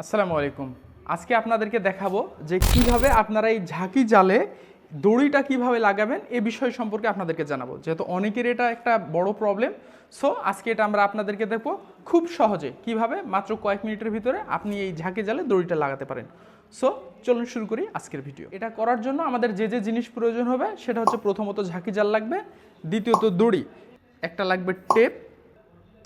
আসসালামু আলাইকুম। আজকে আপনাদেরকে দেখাবো যে কীভাবে আপনারা এই ঝাঁকি জালে দড়িটা কীভাবে লাগাবেন এ বিষয় সম্পর্কে আপনাদেরকে জানাব। যেহেতু অনেকের এটা একটা বড় প্রবলেম সো আজকে এটা আমরা আপনাদেরকে দেখব খুব সহজে কীভাবে মাত্র কয়েক মিনিটের ভিতরে আপনি এই ঝাঁকি জালে দড়িটা লাগাতে পারেন। সো চলুন শুরু করি আজকের ভিডিও। এটা করার জন্য আমাদের যে যে জিনিস প্রয়োজন হবে সেটা হচ্ছে প্রথমত ঝাঁকি জাল লাগবে, দ্বিতীয়ত দড়ি, একটা লাগবে টেপ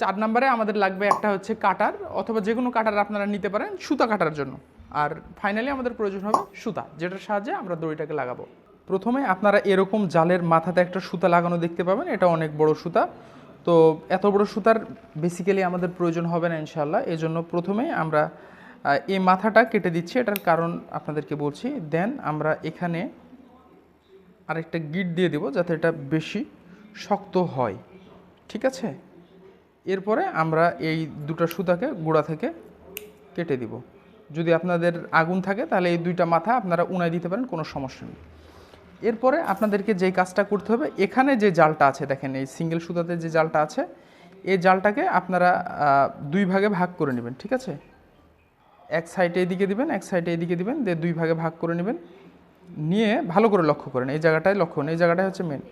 চার নম্বরে আমাদের লাগবে একটা হচ্ছে কাটার, অথবা যে কোনো কাটার আপনারা নিতে পারেন সুতা কাটার জন্য। আর ফাইনালি আমাদের প্রয়োজন হবে সুতা, যেটার সাহায্যে আমরা দড়িটাকে লাগাবো। প্রথমে আপনারা এরকম জালের মাথাতে একটা সুতা লাগানো দেখতে পাবেন, এটা অনেক বড় সুতা। তো এত বড় সুতার বেসিক্যালি আমাদের প্রয়োজন হবে না ইনশাল্লাহ এই জন্য প্রথমেই আমরা এই মাথাটা কেটে দিচ্ছি, এটার কারণ আপনাদেরকে বলছি। দেন আমরা এখানে আরেকটা গিট দিয়ে দেবো যাতে এটা বেশি শক্ত হয়। ঠিক আছে? এরপরে আমরা এই দুটো সুতাকে গোড়া থেকে কেটে দিব। যদি আপনাদের আগুন থাকে, তাহলে এই দুইটা মাথা আপনারা উনাই দিতে পারেন, কোনো সমস্যা নেই। এরপরে আপনাদেরকে যেই কাজটা করতে হবে, এখানে যে জালটা আছে, দেখেন এই সিঙ্গেল সুতাতে যে জালটা আছে, এই জালটাকে আপনারা দুই ভাগে ভাগ করে নেবেন, ঠিক আছে? এক সাইডে এদিকে দিবেন, এক সাইডে এদিকে দিবেন, দিয়ে দুই ভাগে ভাগ করে নেবেন। নিয়ে ভালো করে লক্ষ্য করেন, এই জায়গাটায় লক্ষ্য করেন, এই জায়গাটাই হচ্ছে মেন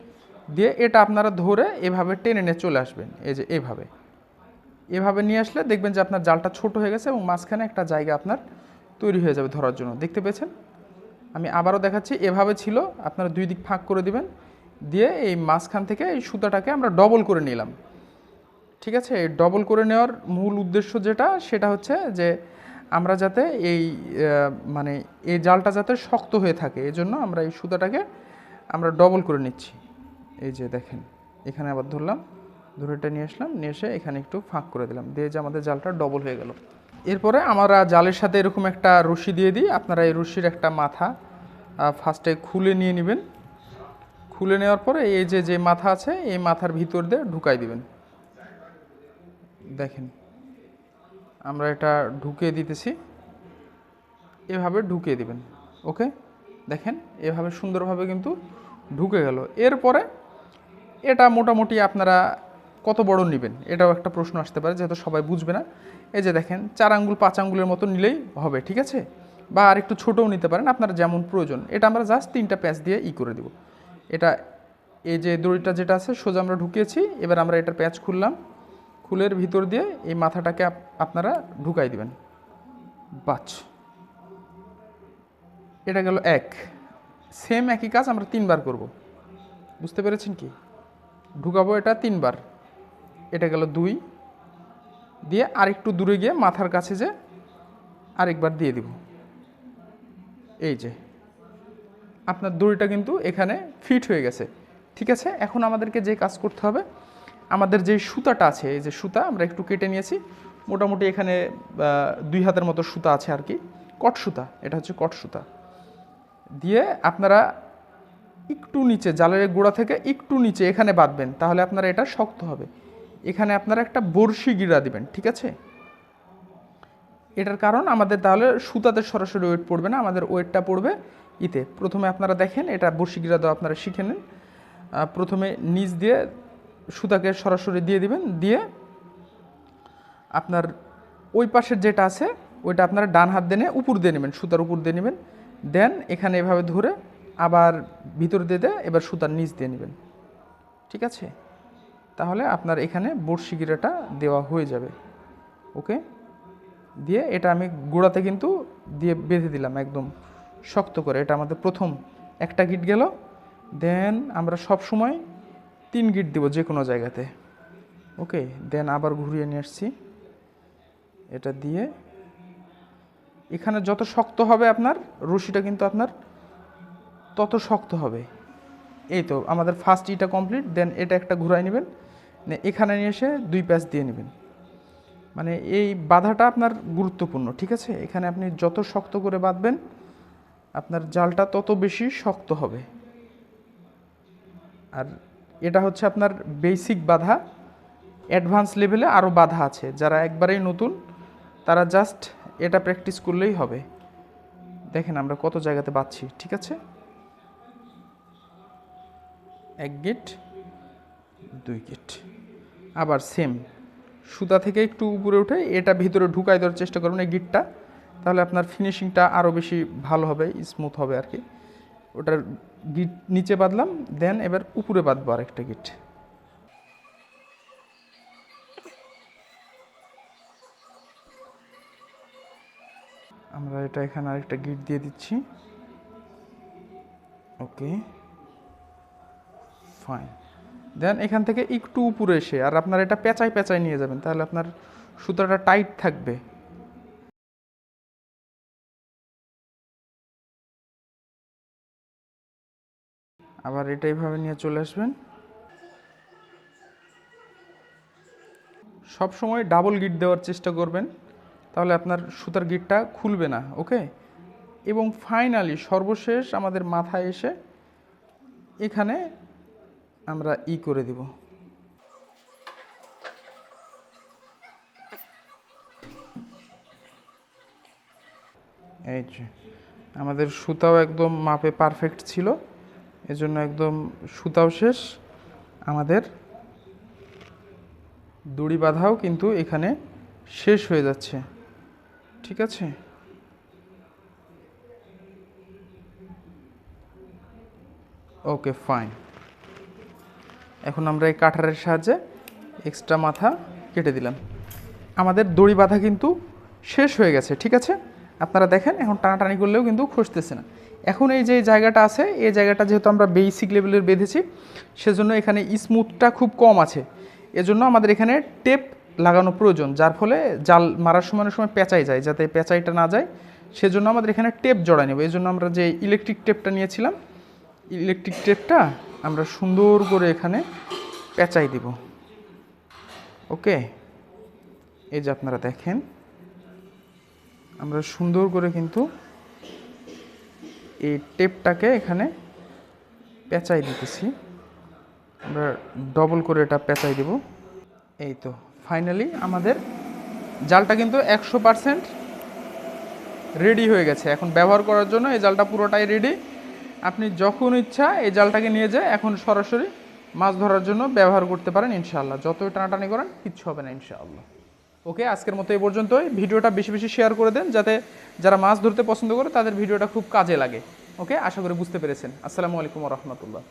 দিয়ে এটা আপনারা ধরে এভাবে টেনে নিয়ে চলে আসবেন, এই যে এভাবে। এভাবে নিয়ে আসলে দেখবেন যে আপনার জালটা ছোট হয়ে গেছে এবং মাঝখানে একটা জায়গা আপনার তৈরি হয়ে যাবে ধরার জন্য। দেখতে পেয়েছেন? আমি আবারও দেখাচ্ছি, এভাবে ছিল, আপনারা দুই দিক ফাঁক করে দিবেন। দিয়ে এই মাঝখান থেকে এই সুতাটাকে আমরা ডবল করে নিলাম। ঠিক আছে? এই ডবল করে নেওয়ার মূল উদ্দেশ্য যেটা, সেটা হচ্ছে যে আমরা যাতে এই মানে এই জালটা যাতে শক্ত হয়ে থাকে এই জন্য আমরা এই সুতাটাকে আমরা ডবল করে নিচ্ছি। এই যে দেখেন, এখানে আবার ধরলাম। ধরে এটা নিয়ে আসলাম, নিয়ে এসে এখানে একটু ফাঁক করে দিলাম। দিয়ে যে আমাদের জালটা ডবল হয়ে গেল। এরপরে আমরা জালের সাথে এরকম একটা রশি দিয়ে দিই। আপনারা এই রশির একটা মাথা ফার্স্টে খুলে নিয়ে নেবেন। খুলে নেওয়ার পরে এই যে যে মাথা আছে, এই মাথার ভিতর দিয়ে ঢুকাই দিবেন। দেখেন, আমরা এটা ঢুকিয়ে দিতেছি। এভাবে ঢুকিয়ে দিবেন ওকে দেখেন, এভাবে সুন্দরভাবে কিন্তু ঢুকে গেল। এরপরে এটা মোটামুটি আপনারা কত বড় নেবেন? এটাও একটা প্রশ্ন আসতে পারে, যেহেতু সবাই বুঝবে না। এই যে দেখেন, চার আঙ্গুল, পাঁচ আঙ্গুলের মতো নিলেই হবে, ঠিক আছে? বা আর একটু ছোটও নিতে পারেন, আপনার যেমন প্রয়োজন। এটা আমরা জাস্ট তিনটা প্যাচ দিয়ে ই করে দেব। এটা, এই যে দড়িটা যেটা আছে, সোজা আমরা ঢুকিয়েছি, এবার আমরা এটার প্যাচ খুললাম। খুলের ভিতর দিয়ে এই মাথাটাকে আপ- আপনারা ঢুকাই দিবেন। বাচ। এটা গেল এক। সেম একই কাজ আমরা তিনবার করব। বুঝতে পেরেছেন কি? ঢুকাবো এটা তিনবার। এটা গেল দুই। দিয়ে আরেকটু দূরে গিয়ে মাথার কাছে যে আরেকবার দিয়ে দিব। এই যে। আপনার দড়িটা কিন্তু এখানে ফিট হয়ে গেছে। ঠিক আছে? এখন আমাদেরকে যে কাজ করতে হবে, আমাদের যে সুতাটা আছে, এই যে সুতা আমরা একটু কেটে নিয়েছি। মোটামুটি এখানে দুই হাতের মতো সুতা আছে আর কি। কট সুতা, এটা হচ্ছে কট সুতা। দিয়ে আপনারা একটু নিচে, জালের গোড়া থেকে একটু নিচে এখানে বাঁধবেন, তাহলে আপনারা এটা শক্ত হবে। এখানে আপনারা একটা বড়শি গিরা দিবেন, ঠিক আছে? এটার কারণ আমাদের তাহলে সুতাতে সরাসরি ওয়েট পড়বে না, আমাদের ওয়েটটা পড়বে ইতে। প্রথমে আপনারা দেখেন, এটা বড়শি গিরা দেওয়া আপনারা শিখে নেন। প্রথমে নিচ দিয়ে সুতাকে সরাসরি দিয়ে দিবেন, দিয়ে আপনার ওই পাশের যেটা আছে, ওইটা আপনারা ডান হাত দিয়ে উপর দিয়ে নেবেন, সুতার উপর দিয়ে নেবেন। দেন এখানে এভাবে ধরে আবার ভিতর দিয়ে দিয়ে এবার সুতার নিচ দিয়ে নেবেন, ঠিক আছে? তাহলে আপনার এখানে বড়শি গিরাটা দেওয়া হয়ে যাবে। ওকে? দিয়ে এটা আমি গোড়াতে কিন্তু দিয়ে বেঁধে দিলাম একদম শক্ত করে। এটা আমাদের প্রথম একটা গিট গেল। দেন আমরা সব সময় তিন গিট দিব যে কোনো জায়গাতে। ওকে? দেন আবার ঘুরিয়ে নিয়ে আসছি। এটা দিয়ে এখানে যত শক্ত হবে আপনার, রশিটা কিন্তু আপনার তত শক্ত হবে। এই তো আমাদের ফার্স্ট ইটা কমপ্লিট দেন এটা একটা ঘুরাই নেবেন। এখানে নিয়ে এসে দুই প্যাচ দিয়ে নেবেন। মানে এই বাধাটা আপনার গুরুত্বপূর্ণ, ঠিক আছে? এখানে আপনি যত শক্ত করে বাঁধবেন, আপনার জালটা তত বেশি শক্ত হবে। আর এটা হচ্ছে আপনার বেসিক বাধা। অ্যাডভান্স লেভেলে আরও বাধা আছে। যারা একবারেই নতুন, তারা জাস্ট এটা প্র্যাকটিস করলেই হবে। দেখেন আমরা কত জায়গাতে বাঁধছি, ঠিক আছে? এক গেট দুই গেট আবার সেম সুতা থেকে একটু উপরে উঠে এটা ভিতরে ঢুকাই দেওয়ার চেষ্টা করবেন এই গিটটা তাহলে আপনার ফিনিশিংটা আরও বেশি ভালো হবে স্মুথ হবে আর কি। ওটার গিট নিচে বাঁধলাম দেন এবার উপরে বাঁধবো আরেকটা গিট আমরা এটা এখানে আরেকটা গিট দিয়ে দিচ্ছি। ওকে ফাইন দেন এখান থেকে একটু উপরে এসে, আর আপনার এটা পেঁচাই পেঁচাই নিয়ে যাবেন, তাহলে আপনার সুতাটা টাইট থাকবে। আবার এটা এইভাবে নিয়ে চলে আসবেন। সব সময় ডাবল গিট দেওয়ার চেষ্টা করবেন, তাহলে আপনার সুতার গিটটা খুলবে না, ওকে? এবং ফাইনালি সর্বশেষ আমাদের মাথায় এসে এখানে আমরা ই করে দিব। এই যে, আমাদের সুতাও একদম মাপে পারফেক্ট ছিল। এজন্য একদম সুতাও শেষ। আমাদের দড়ি বাঁধাও কিন্তু এখানে শেষ হয়ে যাচ্ছে। ঠিক আছে? ওকে ফাইন এখন আমরা এই কাঠারের সাহায্যে এক্সট্রা মাথা কেটে দিলাম। আমাদের দড়ি বাঁধা কিন্তু শেষ হয়ে গেছে, ঠিক আছে? আপনারা দেখেন, এখন টানাটানি করলেও কিন্তু খসতেছে না। এখন এই যে জায়গাটা আছে, এই জায়গাটা যেহেতু আমরা বেসিক লেভেলের বেঁধেছি, সেজন্য এখানে স্মুথটা খুব কম আছে। এজন্য আমাদের এখানে টেপ লাগানো প্রয়োজন, যার ফলে জাল মারার সময় সময় পেঁচাই যায়, যাতে পেঁচাইটা না যায়। সেজন্য আমাদের এখানে টেপ জড়াই নেব। এই জন্য আমরা যে ইলেকট্রিক টেপটা নিয়েছিলাম ইলেকট্রিক টেপটা আমরা সুন্দর করে এখানে পেঁচাই দিব। ওকে? এই যে আপনারা দেখেন, আমরা সুন্দর করে কিন্তু এই টেপটাকে এখানে পেঁচাই দিতেছি। আমরা ডবল করে এটা পেঁচাই দেব। এই তো, ফাইনালি আমাদের জালটা কিন্তু একশো পারসেন্ট রেডি হয়ে গেছে। এখন ব্যবহার করার জন্য এই জালটা পুরোটাই রেডি। আপনি যখন ইচ্ছা এই জালটাকে নিয়ে যায়, এখন সরাসরি মাছ ধরার জন্য ব্যবহার করতে পারেন ইনশাআল্লাহ। যতই টানাটানি করেন, কিচ্ছু হবে না ইনশাআল্লাহ। ওকে, আজকের মতো এই পর্যন্তই। ভিডিওটা বেশি বেশি শেয়ার করে দেন, যাতে যারা মাছ ধরতে পছন্দ করে, তাদের ভিডিওটা খুব কাজে লাগে। ওকে, আশা করি বুঝতে পেরেছেন। আসসালামু আলাইকুম রহমতুল্লাহ।